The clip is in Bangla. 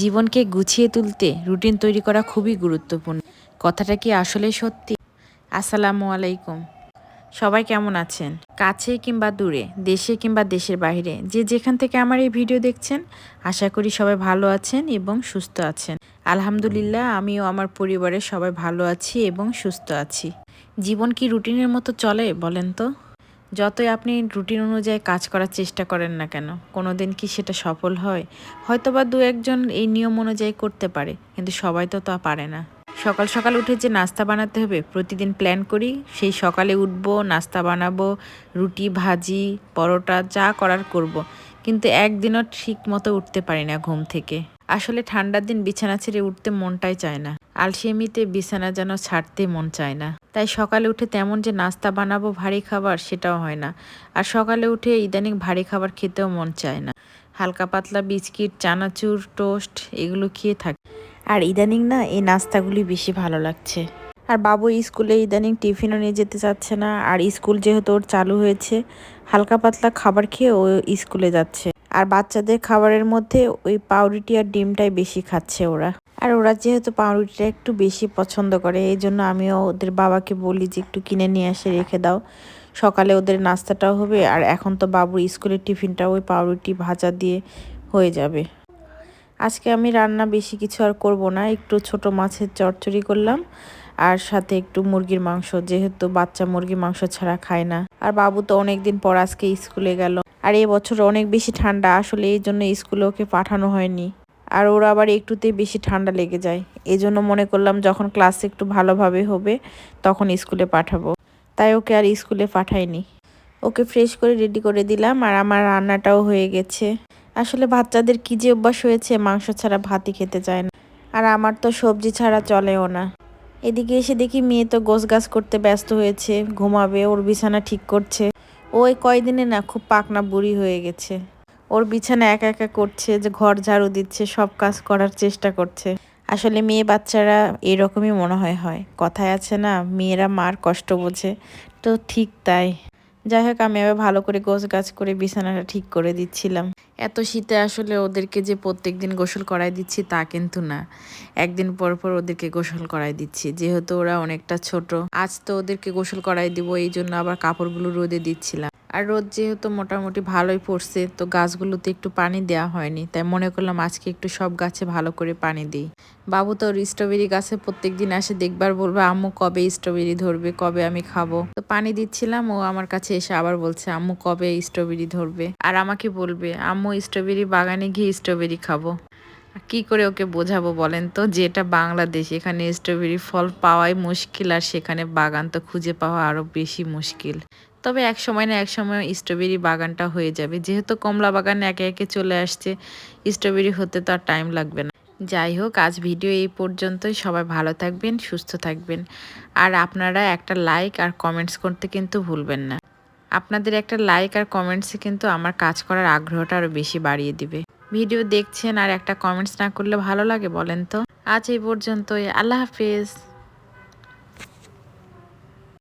জীবনকে গুছিয়ে তুলতে রুটিন তৈরি করা খুবই গুরুত্বপূর্ণ। কথাটা কি আসলে সত্যি? আসসালামু আলাইকুম। সবাই কেমন আছেন? কাছে কিংবা দূরে, দেশে কিংবা দেশের বাইরে যে যেখান থেকে আমার এই ভিডিও দেখছেন, আশা করি সবাই ভালো আছেন এবং সুস্থ আছেন। আলহামদুলিল্লাহ, আমিও আমার পরিবারের সবাই ভালো আছি এবং সুস্থ আছি। জীবন কি রুটিনের মতো চলে বলেন তো? যতই আপনি রুটিন অনুযায়ী কাজ করার চেষ্টা করেন না কেন কোনো দিন কি সেটা সফল হয়? হয়তোবা দু একজন এই নিয়ম অনুযায়ী করতে পারে, কিন্তু সবাই তো তা পারে না। সকাল সকাল উঠে যে নাস্তা বানাতে হবে, প্রতিদিন প্ল্যান করি, সেই সকালে উঠবো, নাস্তা বানাবো, রুটি, ভাজি, পরোটা, যা করার করব। কিন্তু একদিনও ঠিক মতো উঠতে পারি না ঘুম থেকে। আসলে ঠান্ডার দিন বিছানা ছেড়ে উঠতে মনটাই চায় না। আলসেমিতে বিছানা যেন ছাড়তে মন চায় না। তাই সকালে উঠে তেমন যে নাস্তা বানাবো ভারী খাবার সেটাও হয় না। আর সকালে উঠে ইদানিং ভারী খাবার খেতেও মন চায় না। হালকা পাতলা বিস্কিট, চানাচুর, টোস্ট এগুলো খেয়ে থাকে। আর ইদানিং না এই নাস্তাগুলি বেশি ভালো লাগছে। আর বাবু স্কুলে ইদানিং টিফিনও নিয়ে যেতে চাচ্ছে না। আর স্কুল যেহেতু ওর চালু হয়েছে, হালকা পাতলা খাবার খেয়ে ও স্কুলে যাচ্ছে। আর বাচ্চাদের খাবারের মধ্যে ওই পাউরুটি আর ডিমটাই বেশি খাচ্ছে ওরা। আর ওরা যেহেতু পাউরুটিটা একটু বেশি পছন্দ করে, এই জন্য আমিও ওদের বাবাকে বলি যে একটু কিনে নিয়ে এসে রেখে দাও। সকালে ওদের নাস্তাটাও হবে আর এখন তো বাবুর স্কুলের টিফিনটা ওই পাউরুটি ভাজা দিয়ে হয়ে যাবে। আজকে আমি রান্না বেশি কিছু আর করব না, একটু ছোট মাছের চচ্চড়ি করলাম আর সাথে একটু মুরগির মাংস, যেহেতু বাচ্চা মুরগির মাংস ছাড়া খায় না। আর বাবু তো অনেকদিন পর আজকে স্কুলে গেল। আর এই বছর অনেক বেশি ঠান্ডা, আসলে এই জন্য স্কুলে ওকে পাঠানো হয়নি। আর ওরা আবার একটুতেই বেশি ঠান্ডা লেগে যায়। এই জন্য মনে করলাম যখন ক্লাস একটু ভালোভাবে হবে, তখন স্কুলে পাঠাবো। তাই ওকে আর স্কুলে পাঠাইনি। ওকে ফ্রেশ করে রেডি করে দিলাম আর আমার রান্নাটাও হয়ে গেছে। আসলে বাচ্চাদের কী যে অভ্যাস হয়েছে, মাংস ছাড়া ভাতই খেতে চায় না। আর আমার তো সবজি ছাড়া চলেও না। এদিকে এসে দেখি মেয়ে তো গোছ গাছ করতে ব্যস্ত হয়েছে, ঘুমাবে, ওর বিছানা ঠিক করছে। ওই কয়দিনে না খুব পাকনা বুড়ি হয়ে গেছে। ওর বিছানা একা একা করছে, যে ঘর ঝাড়ু দিচ্ছে, সব কাজ করার চেষ্টা করছে। আসলে মেয়ে বাচ্চারা এরকমই মনে হয় হয়। কথায় আছে না, মেয়েরা মার কষ্ট বোঝে। তো ঠিক তাই। যাই হোক, আমি আবার ভালো করে গোছ গাছ করে বিছানাটা ঠিক করে দিচ্ছিলাম। এত শীতে আসলে ওদেরকে যে প্রত্যেক দিন গোসল করাই দিচ্ছি তা কিন্তু না। একদিন পর পর ওদেরকে গোসল করাই দিচ্ছি, যেহেতু ওরা অনেকটা ছোট। আজ তো ওদেরকে গোসল করাই দিব, এই জন্য আবার কাপড়গুলো রোদে দিচ্ছিলাম। আর রোদ যেহেতু মোটামুটি ভালোই পড়ছে, তো গাছগুলোতে একটু পানি দেওয়া হয়নি। তাই মনে করলাম আজকে একটু সব গাছে ভালো করে পানি দিই। বাবু তো স্ট্রবেরি গাছে প্রত্যেক দিন আসে, দেখবার বলবে, আম্মু কবে স্ট্রবেরি ধরবে, কবে আমি খাব? তো পানি দিচ্ছিলাম, ও আমার কাছে এসে আবার বলছে, আম্মু কবে স্ট্রবেরি ধরবে? আর আমাকে বলবে, আম্মু স্ট্রবেরি বাগানে গিয়ে স্ট্রবেরি খাব। কি করে ওকে বোঝাবো বলেন তো, যে এটা বাংলাদেশ, এখানে স্ট্রবেরি ফল পাওয়াই মুশকিল, আর সেখানে বাগান তো খুঁজে পাওয়া আরও বেশি মুশকিল। তবে এক সময় না এক সময় স্ট্রবেরি বাগানটা হয়ে যাবে। যেহেতু কমলা বাগানে একে একে চলে আসছে স্ট্রবেরি হতে তো আর টাইম লাগবে না। যাই হোক, আজ ভিডিও এই পর্যন্তই। সবাই ভালো থাকবেন, সুস্থ থাকবেন। আর আপনারা একটা লাইক আর কমেন্টস করতে কিন্তু ভুলবেন না। আপনাদের একটা লাইক আর কমেন্টসে কিন্তু আমার কাজ করার আগ্রহটা আরও বেশি বাড়িয়ে দিবে। ভিডিও দেখছেন আর একটা কমেন্টস না করলে ভালো লাগে বলেন তো? আজ এই পর্যন্তই। আল্লাহ হাফিজ।